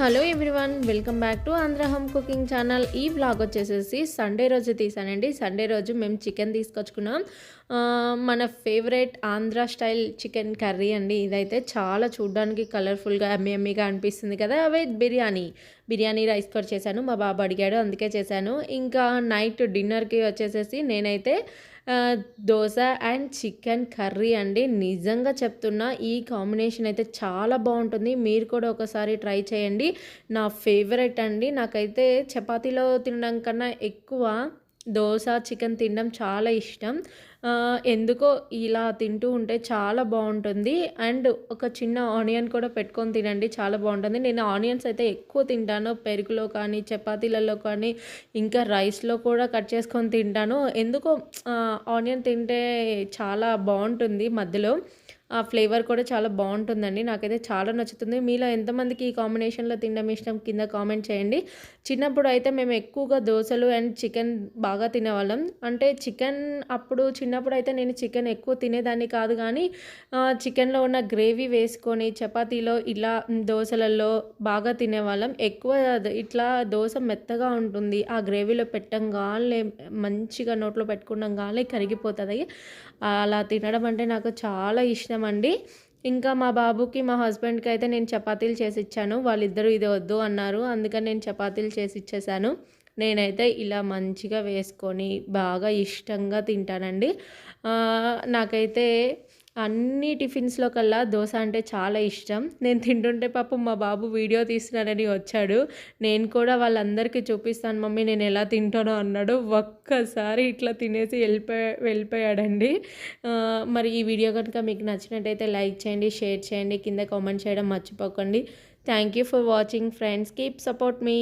Hello everyone welcome back to Andhra home cooking channel. ఈ vlog వచ్చేసేసి Sunday రోజు తీసానండి. సండే రోజు మేము చికెన్ తీసుకొచ్చుకున్నాం. మన favourite Andhra style chicken curry అండి. ఇదైతే చాలా చూడడానికి కలర్ఫుల్గా ఎమ్మి ఎమ్మిగా అనిపిస్తుంది కదా. అవే బిర్యానీ. బిర్యానీ రైస్ కూడా చేశాను. మా బాబు అడిగాడు అందుకే చేశాను. ఇంకా నైట్ డిన్నర్కి వచ్చేసేసి నేనైతే దోశ అండ్ చికెన్ కర్రీ అండి. నిజంగా చెప్తున్నా ఈ కాంబినేషన్ అయితే చాలా బాగుంటుంది. మీరు కూడా ఒకసారి ట్రై చేయండి. నా ఫేవరెట్ అండి. నాకైతే చపాతీలో తినడం కన్నా ఎక్కువ దోశ చికెన్ తినడం చాలా ఇష్టం. ఎందుకో ఇలా తింటూ ఉంటే చాలా బాగుంటుంది. అండ్ ఒక చిన్న ఆనియన్ కూడా పెట్టుకొని తినండి చాలా బాగుంటుంది. నేను ఆనియన్స్ అయితే ఎక్కువ తింటాను. పెరుగులో కానీ చపాతీలలో కానీ ఇంకా రైస్లో కూడా కట్ చేసుకొని తింటాను. ఎందుకో ఆనియన్ తింటే చాలా బాగుంటుంది మధ్యలో. ఆ ఫ్లేవర్ కూడా చాలా బాగుంటుందండి. నాకైతే చాలా నచ్చుతుంది. మీలో ఎంతమందికి ఈ కాంబినేషన్లో తినడం ఇష్టం కింద కామెంట్ చేయండి. చిన్నప్పుడు అయితే మేము ఎక్కువగా దోశలు అండ్ చికెన్ బాగా తినేవాళ్ళం. అంటే చికెన్ అప్పుడు చిన్నప్పుడు అయితే నేను చికెన్ ఎక్కువ తినేదాన్ని కాదు కానీ చికెన్లో ఉన్న గ్రేవీ వేసుకొని చపాతీలో ఇలా దోశలలో బాగా తినేవాళ్ళం. ఎక్కువ ఇట్లా దోశ మెత్తగా ఉంటుంది. ఆ గ్రేవీలో పెట్టంగానే మంచిగా నోట్లో పెట్టుకున్నాం కానీ కరిగిపోతుంది. అలా తినడం అంటే నాకు చాలా ఇష్టం. అండి ఇంకా మా బాబుకి మా హస్బెండ్కి అయితే నేను చపాతీలు చేసి ఇచ్చాను వాళ్ళిద్దరూ ఇది వద్దు అన్నారు. అందుకని నేను చపాతీలు చేసి ఇచ్చేసాను నేనైతే ఇలా మంచిగా వేసుకొని బాగా ఇష్టంగా తింటానండి. నాకైతే అన్ని టిఫిన్స్లో కల్లా దోశ అంటే చాలా ఇష్టం. నేను తింటుంటే పాపం మా బాబు వీడియో తీస్తున్నానని వచ్చాడు. నేను కూడా వాళ్ళందరికీ చూపిస్తాను మమ్మీ నేను ఎలా తింటానో అన్నాడు. ఒక్కసారి ఇట్లా తినేసి వెళ్ళిపోయా వెళ్ళిపోయాడండి. మరి ఈ వీడియో కనుక మీకు నచ్చినట్టయితే లైక్ చేయండి షేర్ చేయండి కింద కామెంట్ చేయడం మర్చిపోకండి. Thank you for watching friends. Keep support me.